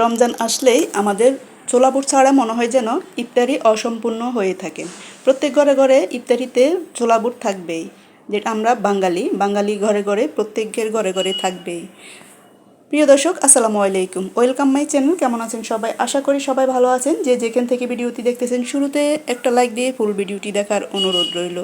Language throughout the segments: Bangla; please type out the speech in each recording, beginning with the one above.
রমজান আসলেই আমাদের ছোলা বুট ছাড়া মনে হয় যেন ইফতারি অসম্পূর্ণ হয়ে থাকে। প্রত্যেক ঘরে ঘরে ইফতারিতে ছোলা বুট থাকবেই। যেটা আমরা বাঙালি বাঙালি ঘরে ঘরে, প্রত্যেকের ঘরে ঘরে থাকবেই। প্রিয় দর্শক, আসসালামু আলাইকুম। Welcome my channel. কেমন আছেন সবাই? আশা করি সবাই ভালো আছেন। যে যেখান থেকে ভিডিওটি দেখতেছেন, শুরুতে একটা লাইক দিয়ে ফুল ভিডিওটি দেখার অনুরোধ রইল।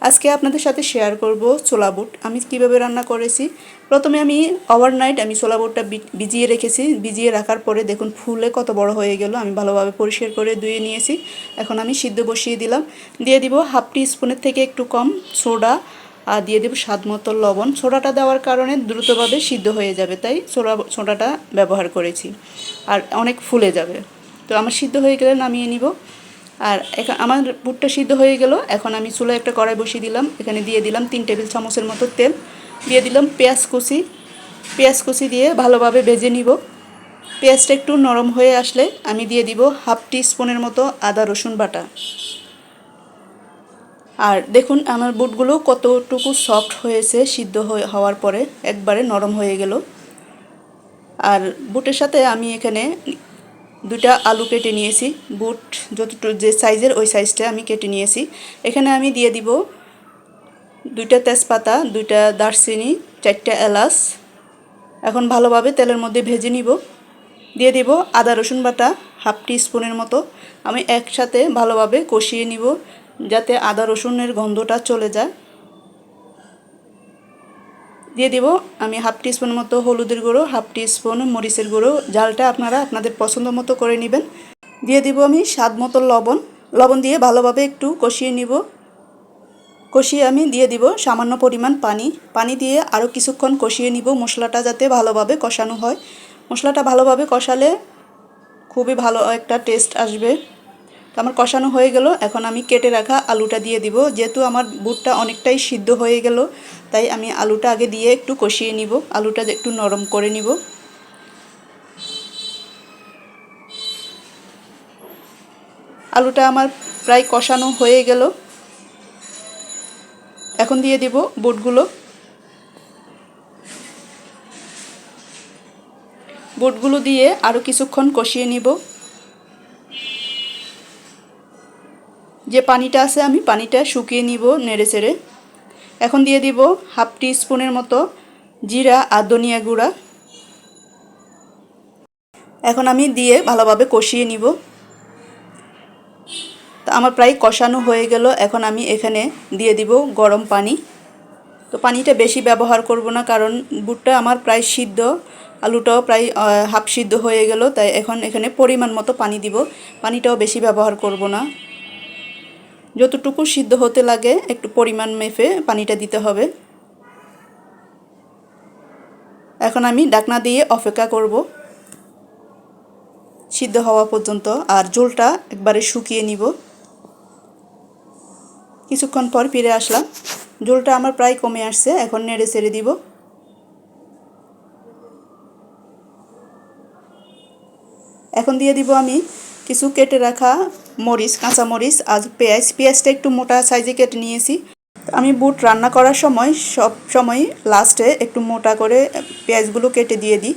আজকে আপনাদের সাথে শেয়ার করব ছোলা বুট। আমি কীভাবে রান্না করেছি? প্রথমে আমি ওভারনাইট আমি ছোলা বুটটা ভিজিয়ে রেখেছি। ভিজিয়ে রাখার পরে দেখুন ফুলে কত বড় হয়ে গেল। আমি ভালোভাবে পরিষ্কার করে ধুয়ে নিয়েছি। এখন আমি সিদ্ধ বসিয়ে দিলাম। দিয়ে দিব হাফ টি স্পুনের থেকে একটু কম সোডা। আর দিয়ে দেবো স্বাদ মতো লবণ। সোডাটা দেওয়ার কারণে দ্রুতভাবে সিদ্ধ হয়ে যাবে। তাই সোডা, সোডাটা ব্যবহার করেছি। আর অনেক ফুলে যাবে। তো আমার সিদ্ধ হয়ে গেলে নামিয়ে নিব। আর এখন আমার বুটটা সিদ্ধ হয়ে গেল। এখন আমি চুলায় একটা কড়াই বসিয়ে দিলাম। এখানে দিয়ে দিলাম তিন টেবিল চামচের মতো তেল। দিয়ে দিলাম পেঁয়াজ কুচি। পেঁয়াজ কুচি দিয়ে ভালোভাবে ভেজে নিব। পেঁয়াজটা একটু নরম হয়ে আসলে আমি দিয়ে দিব হাফ টি স্পুনের মতো আদা রসুন বাটা। আর দেখুন, আমার বুটগুলো কতটুকু সফট হয়েছে সিদ্ধ হওয়ার পরে। একবারে নরম হয়ে গেল। আর বুটের সাথে আমি এখানে দুটা আলু কেটে নিয়েছি। বুট যতটুকু যে সাইজের, ওই সাইজটা আমি কেটে নিয়েছি। এখানে আমি দিয়ে দিব দুইটা তেজপাতা, দুইটা দারচিনি, চারটা এলাচ। এখন ভালোভাবে তেলের মধ্যে ভেজে নিব। দিয়ে দিব আদা, রসুন বাটা, হাফ টি স্পুনের মতো। আমি একসাথে ভালোভাবে কষিয়ে নিব যাতে আদা, রসুনের গন্ধটা চলে যায়। দিয়ে দিব আমি হাফ টি স্পুন মতো হলুদের গুঁড়ো, হাফ টি স্পুন মরিচের গুঁড়ো। জালটা আপনারা আপনাদের পছন্দ মতো করে নেবেন। দিয়ে দিব আমি স্বাদ মতো লবণ। লবণ দিয়ে ভালোভাবে একটু কষিয়ে নিব। কষিয়ে আমি দিয়ে দিব সামান্য পরিমাণ পানি। পানি দিয়ে আরও কিছুক্ষণ কষিয়ে নিব মশলাটা যাতে ভালোভাবে কষানো হয়। মশলাটা ভালোভাবে কষালে খুবই ভালো একটা টেস্ট আসবে। তো আমার কষানো হয়ে গেল। এখন আমি কেটে রাখা আলুটা দিয়ে দিব। যেহেতু আমার বুটটা অনেকটাই সিদ্ধ হয়ে গেল, তাই আমি আলুটা আগে দিয়ে একটু কষিয়ে নিব। আলুটা একটু নরম করে নিব। আলুটা আমার প্রায় কষানো হয়ে গেল। এখন দিয়ে দিব বুটগুলো। বুটগুলো দিয়ে আরও কিছুক্ষণ কষিয়ে নিব। যে পানিটা আছে আমি পানিটা শুকিয়ে নিব নেড়ে চেড়ে। এখন দিয়ে দিব হাফ টি স্পুনের মতো জিরা আর ধনিয়া গুঁড়া। এখন আমি দিয়ে ভালোভাবে কষিয়ে নিব। তো আমার প্রায় কষানো হয়ে গেল, এখন আমি এখানে দিয়ে দিব গরম পানি। তো পানিটা বেশি ব্যবহার করব না, কারণ বুটটা আমার প্রায় সিদ্ধ, আলুটাও প্রায় হাফ সিদ্ধ হয়ে গেল, তাই এখন এখানে পরিমাণ মতো পানি দিব। পানিটাও বেশি ব্যবহার করব না। যতটুকু সিদ্ধ হতে লাগে, একটু পরিমাণ মেপে পানিটা দিতে হবে। এখন আমি ডাকনা দিয়ে অপেক্ষা করব। সিদ্ধ হওয়া পর্যন্ত আর জলটা একবারে শুকিয়ে নিব। কিছুক্ষণ পর ফিরে আসলাম। জলটা আমার প্রায় কমে আসছে, এখন নেড়ে ছেড়ে দিব। এখন দিয়ে দিব আমি কিছু কেটে রাখা মরিচ, কাঁচা মরিচ আর পেঁয়াজ। পেঁয়াজটা একটু মোটা সাইজে কেটে নিয়েছি। আমি বুট রান্না করার সময়, সব সময় লাস্টে একটু মোটা করে পেঁয়াজগুলো কেটে দিয়ে দিই।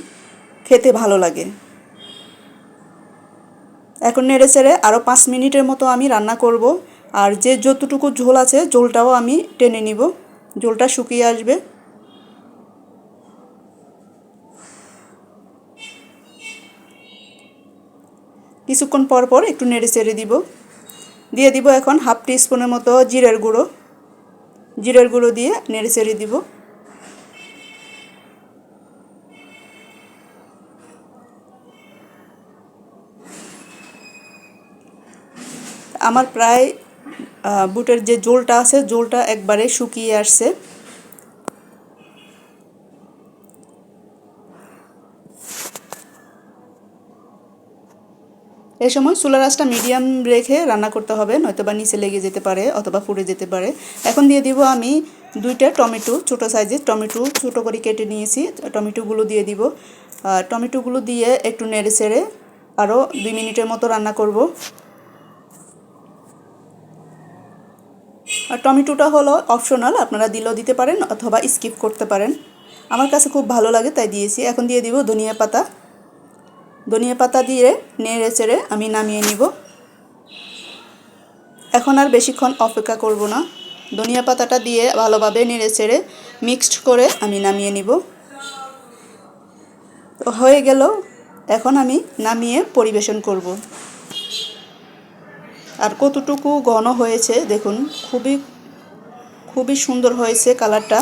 খেতে ভালো লাগে। এখন নেড়ে চেড়ে আরও পাঁচ মিনিটের মতো আমি রান্না করব। আর যে যতটুকু ঝোল আছে, ঝোলটাও আমি টেনে নিব। ঝোলটা শুকিয়ে আসবে। কিছুক্ষণ পর পর একটু নেড়ে চেড়ে দিব। দিয়ে দিব এখন হাফ টি স্পুনের মতো জিরের গুঁড়ো। জিরের গুঁড়ো দিয়ে নেড়ে চেড়ে দিব। আমার প্রায় বুটের যে জোলটা আছে, জোলটা একবারে শুকিয়ে আসছে। এই সময় চুলার আঁচটা মিডিয়াম রেখে রান্না করতে হবে, নয়তো বা নিচে লেগে যেতে পারে অথবা পুড়ে যেতে পারে। এখন দিয়ে দিব আমি দুইটা টমেটো, ছোটো সাইজের টমেটো, ছোটো করে কেটে নিয়েছি, টমেটোগুলো দিয়ে দিব। আর টমেটোগুলো দিয়ে একটু নেড়ে চেড়ে আরও দুই মিনিটের মতো রান্না করব। আর টমেটোটা হলো অপশনাল আপনারা দিলেও দিতে পারেন অথবা স্কিপ করতে পারেন। আমার কাছে খুব ভালো লাগে, তাই দিয়েছি। এখন দিয়ে দিব ধনিয়া পাতা। ধনিয়া পাতা দিয়ে নেড়ে চেড়ে আমি নামিয়ে নিব। এখন আর বেশিক্ষণ অপেক্ষা করব না। ধনিয়া পাতাটা দিয়ে ভালোভাবে নেড়ে চেড়ে মিক্সড করে আমি নামিয়ে নিব। তো হয়ে গেল, এখন আমি নামিয়ে পরিবেশন করব। আর কতটুকু ঘন হয়েছে দেখুন, খুবই খুবই সুন্দর হয়েছে কালারটা।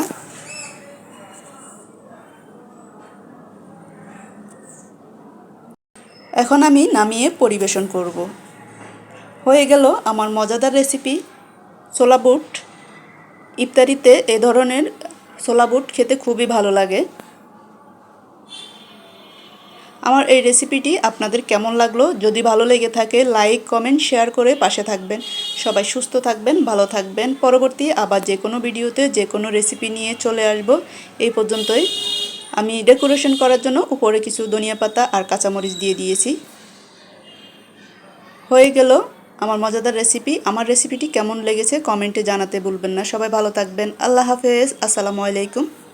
এখন আমি নামিয়ে পরিবেশন করব। হয়ে গেল আমার মজাদার রেসিপি ছোলা বুট। ইফতারিতে এ ধরনের ছোলা বুট খেতে খুবই ভালো লাগে। আমার এই রেসিপিটি আপনাদের কেমন লাগল? যদি ভালো লেগে থাকে লাইক কমেন্ট শেয়ার করে পাশে থাকবেন। সবাই সুস্থ থাকবেন, ভালো থাকবেন। পরবর্তী আবার যে কোনো ভিডিওতে যে কোনো রেসিপি নিয়ে চলে আসব। এই পর্যন্তই। আমি ডেকোরেশন করার জন্য উপরে কিছু ধনিয়া পাতা আর কাঁচামরিচ দিয়ে দিয়েছি। হয়ে গেল আমার মজাদার রেসিপি আমার রেসিপিটি কেমন লেগেছে কমেন্টে জানাতে ভুলবেন না। সবাই ভালো থাকবেন। আল্লাহ হাফেজ। আসসালামু আলাইকুম।